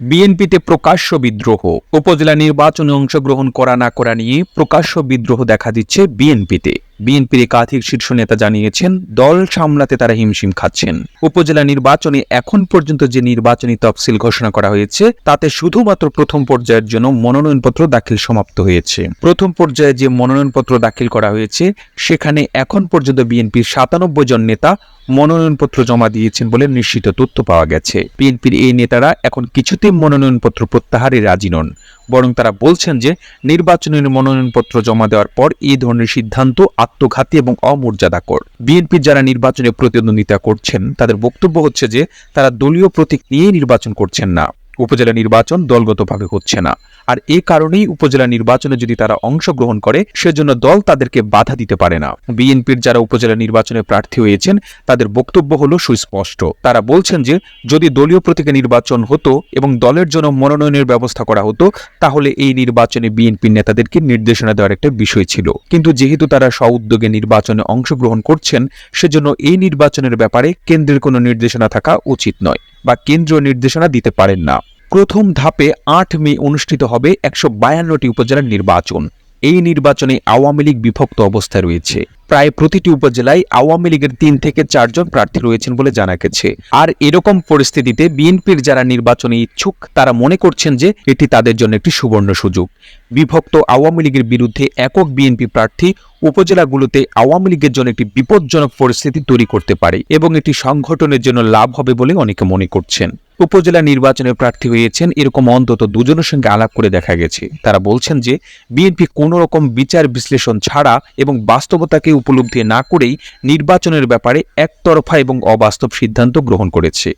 বিএনপিতে প্রকাশ্য বিদ্রোহ। উপজেলা নির্বাচনে অংশগ্রহণ করা না করা নিয়ে প্রকাশ্য বিদ্রোহ দেখা দিচ্ছে বিএনপিতে। বিএনপির একাধিক শীর্ষ নেতা জানিয়েছেন, দল সামলাতে তারা হিমশিম খাচ্ছেন। উপজেলা নির্বাচনে এখন পর্যন্ত যে নির্বাচনী তফসিল ঘোষণা করা হয়েছে, তাতে শুধুমাত্র প্রথম পর্যায়ের জন্য মনোনয়নপত্র দাখিল সমাপ্ত হয়েছে। প্রথম পর্যায়ে যে মনোনয়নপত্র দাখিল করা হয়েছে, সেখানে এখন পর্যন্ত বিএনপির সাতানব্বই জন নেতা মনোনয়নপত্র জমা দিয়েছেন বলে নিশ্চিত তথ্য পাওয়া গেছে। বিএনপির এই নেতারা এখন কিছুতে মনোনয়নপত্র প্রত্যাহারে রাজি নন। বরং তারা বলছেন যে, নির্বাচনের মনোনয়নপত্র জমা দেওয়ার পর এই ধরনের সিদ্ধান্ত আত্মঘাতী এবং অমর্যাদাকর। বিএনপির যারা নির্বাচনে প্রতিদ্বন্দ্বিতা করছেন, তাদের বক্তব্য হচ্ছে যে, তারা দলীয় প্রতীক নিয়েই নির্বাচন করছেন না। উপজেলা নির্বাচন দলগতভাবে হচ্ছে না। আর এ কারণেই উপজেলা নির্বাচনে যদি তারা অংশগ্রহণ করে, সেজন্য দল তাদেরকে বাধা দিতে পারে না। বিএনপির যারা উপজেলা নির্বাচনে প্রার্থী হয়েছেন, তাদের বক্তব্য হলো সুস্পষ্ট। তারা বলছেন যে, যদি দলীয় প্রতীকে নির্বাচন হতো এবং দলের জন্য মনোনয়নের ব্যবস্থা করা হতো, তাহলে এই নির্বাচনে বিএনপির নেতাদেরকে নির্দেশনা দেওয়ার একটা বিষয় ছিল। কিন্তু যেহেতু তারা স্বউদ্যোগে নির্বাচনে অংশগ্রহণ করছেন, সেজন্য এই নির্বাচনের ব্যাপারে কেন্দ্রের কোনো নির্দেশনা থাকা উচিত নয় বা কেন্দ্রীয় নির্দেশনা দিতে পারেন না। প্রথম ধাপে আট মে অনুষ্ঠিত হবে একশো বায়ান্নটি উপজেলার নির্বাচন। এই নির্বাচনে আওয়ামী লীগ বিভক্ত অবস্থায় রয়েছে। প্রায় প্রতিটি উপজেলায় আওয়ামী লীগের তিন থেকে চারজন প্রার্থী রয়েছেন বলে জানা গেছে। আর এরকম পরিস্থিতিতে বিএনপির যারা নির্বাচনে ইচ্ছুক, তারা মনে করছেন যে এটি তাদের জন্য একটি সুবর্ণ সুযোগ। বিভক্ত আওয়ামী লীগের বিরুদ্ধে একক বিএনপি প্রার্থী উপজেলাগুলোতে আওয়ামী লীগের জন্য একটি বিপজ্জনক পরিস্থিতি তৈরি করতে পারে এবং এটি সংগঠনের জন্য লাভ হবে বলে অনেকে মনে করছেন। উপজেলা নির্বাচনে প্রার্থী হয়েছেন এরকম অন্তত দুজনের সঙ্গে আলাপ করে দেখা গেছে। তারা বলছেন যে, বিএনপি কোনো রকম বিচার বিশ্লেষণ ছাড়া এবং বাস্তবতাকে উপলব্ধি না করেই নির্বাচনের ব্যাপারে একতরফা এবং অবাস্তব সিদ্ধান্ত গ্রহণ করেছে।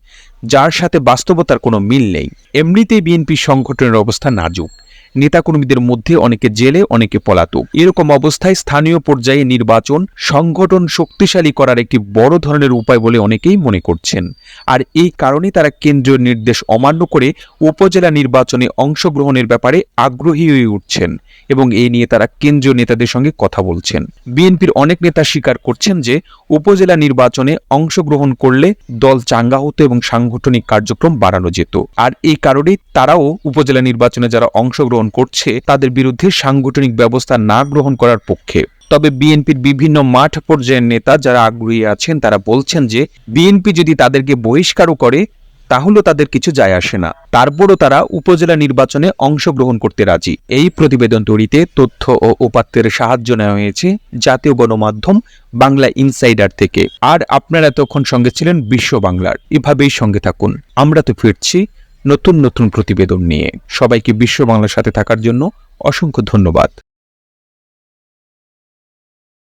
যার সাথে বাস্তবতার কোনো মিল নেই। এমনিতেই বিএনপি সংগঠনের অবস্থা নাজুক। নেতাকর্মীদের মধ্যে অনেকে জেলে, অনেকে পলাতক। এরকম অবস্থায় স্থানীয় পর্যায়ে নির্বাচন সংগঠন শক্তিশালী করার একটি বড় ধরনের উপায় বলে অনেকেই মনে করছেন। আর এই কারণে তারা কেন্দ্রীয় নির্দেশ অমান্য করে উপজেলা নির্বাচনে অংশগ্রহণের ব্যাপারে আগ্রহী হয়ে উঠছেন এবং এই নিয়ে তারা কেন্দ্রীয় নেতাদের সঙ্গে কথা বলছেন। বিএনপির অনেক নেতা স্বীকার করছেন যে, উপজেলা নির্বাচনে অংশগ্রহণ করলে দল চাঙ্গা হতো এবং সাংগঠনিক কার্যক্রম বাড়ানো যেত। আর এই কারণেই তারাও উপজেলা নির্বাচনে যারা অংশগ্রহণ করছে, তাদের বিরুদ্ধে সাংগঠনিক ব্যবস্থা না গ্রহণ করার পক্ষে। তবে বিএনপির বিভিন্ন মাঠ পর্যায়ের নেতা যারা আগ্রহী আছেন, তারা বলছেন যে, বিএনপি যদি তাদেরকে বহিষ্কারও করে, তাহলেও তাদের কিছু যায় আসে না। তারপরও তারা উপজেলা নির্বাচনে অংশগ্রহণ করতে রাজি। এই প্রতিবেদন তৈরিতে তথ্য ও উপাত্তের সাহায্য নেওয়া হয়েছে জাতীয় গণমাধ্যম বাংলা ইনসাইডার থেকে। আর আপনারা এতক্ষণ সঙ্গে ছিলেন বিশ্ব বাংলার। এভাবেই সঙ্গে থাকুন। আমরা তো ফিরছি নতুন নতুন প্রতিবেদন নিয়ে সবাইকে বিশ্ব বাংলার সাথে থাকার জন্য অসংখ্য ধন্যবাদ।